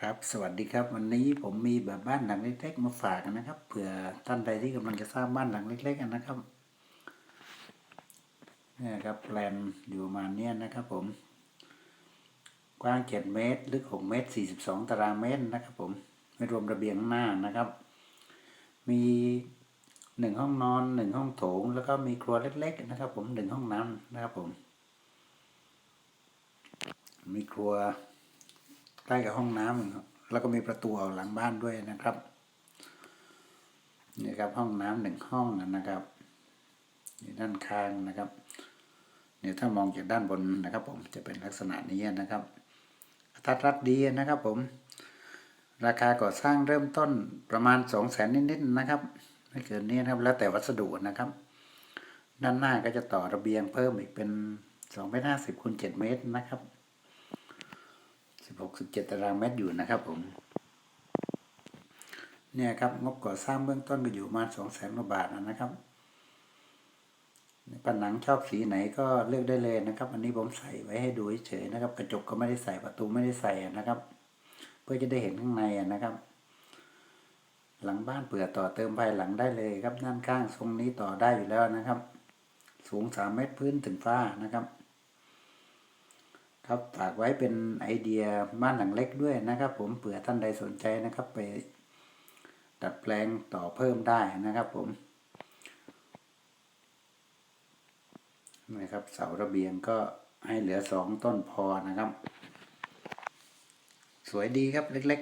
ครับสวัสดีครับวันนี้ผมมีแบบบ้านหลังเล็กๆมาฝากนะครับเผื่อท่านใดที่กำลังจะสร้างบ้านหลังเล็กๆนะครับนี่ครับแปลนอยู่ประมาณเนี้ยนะครับผม กว้างเจ็ดเมตรลึกหกเมตรสี่สิบสองตารางเมตรนะครับผมไม่รวมระเบียงข้างหน้านะครับ มีหนึ่งห้องนอนหนึ่งห้องโถง แล้วก็มีครัวเล็ก ๆ นะครับ ผมหนึ่งห้องน้ำนะครับผม มีครัว ใกล้กับห้องน้ำแล้วก็มีประตูออกหลังบ้านด้วยนะครับนี่ครับห้องน้ำหนึ่งห้องนะครับนี่ด้านข้างนะครับเนี่ยถ้ามองจากด้านบนนะครับ ผมจะเป็นลักษณะนี้นะครับทัดรัดดีนะครับ ผม ราคาก่อสร้างเริ่มต้นประมาณสองแสนนิดๆนะครับไม่เกินนี้นะครับ แล้วแต่วัสดุนะครับ ด้านหน้าก็จะต่อระเบียงเพิ่มอีกเป็นสองเมตรห้าสิบคูณเจ็ดเมตรนะครับ สิบหกสิบเจตารางเมตรอยู่นะครับผม เนี่ยครับงบก่อสร้างเบื้องต้นก็อยู่ประมาณสองแสนกว่าบาทนะครับ ผนังชอบสีไหนก็เลือกได้เลยนะครับ อันนี้ผมใส่ไว้ให้ดูเฉยๆนะครับ กระจกก็ไม่ได้ใส่ประตูไม่ได้ใส่นะครับ เพื่อจะได้เห็นข้างในนะครับหลังบ้านเผื่อต่อเติมภายหลังได้เลยครับด้านข้างทรงนี้ต่อได้อยู่แล้วนะครับ สูงสามเมตรพื้นถึงฟ้านะครับ ครับฝากไว้เป็นไอเดียบ้านหลังเล็กด้วยนะครับ ผมเผื่อท่านใดสนใจนะครับ ไปดัดแปลงต่อเพิ่มได้นะครับ ผมนะครับเสาระเบียงก็ให้เหลือสองต้นพอนะครับ สวยดีครับเล็ก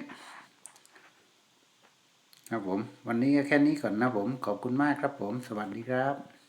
ๆ ครับผม วันนี้ก็แค่นี้ก่อนนะผม ขอบคุณมากครับผม สวัสดีครับ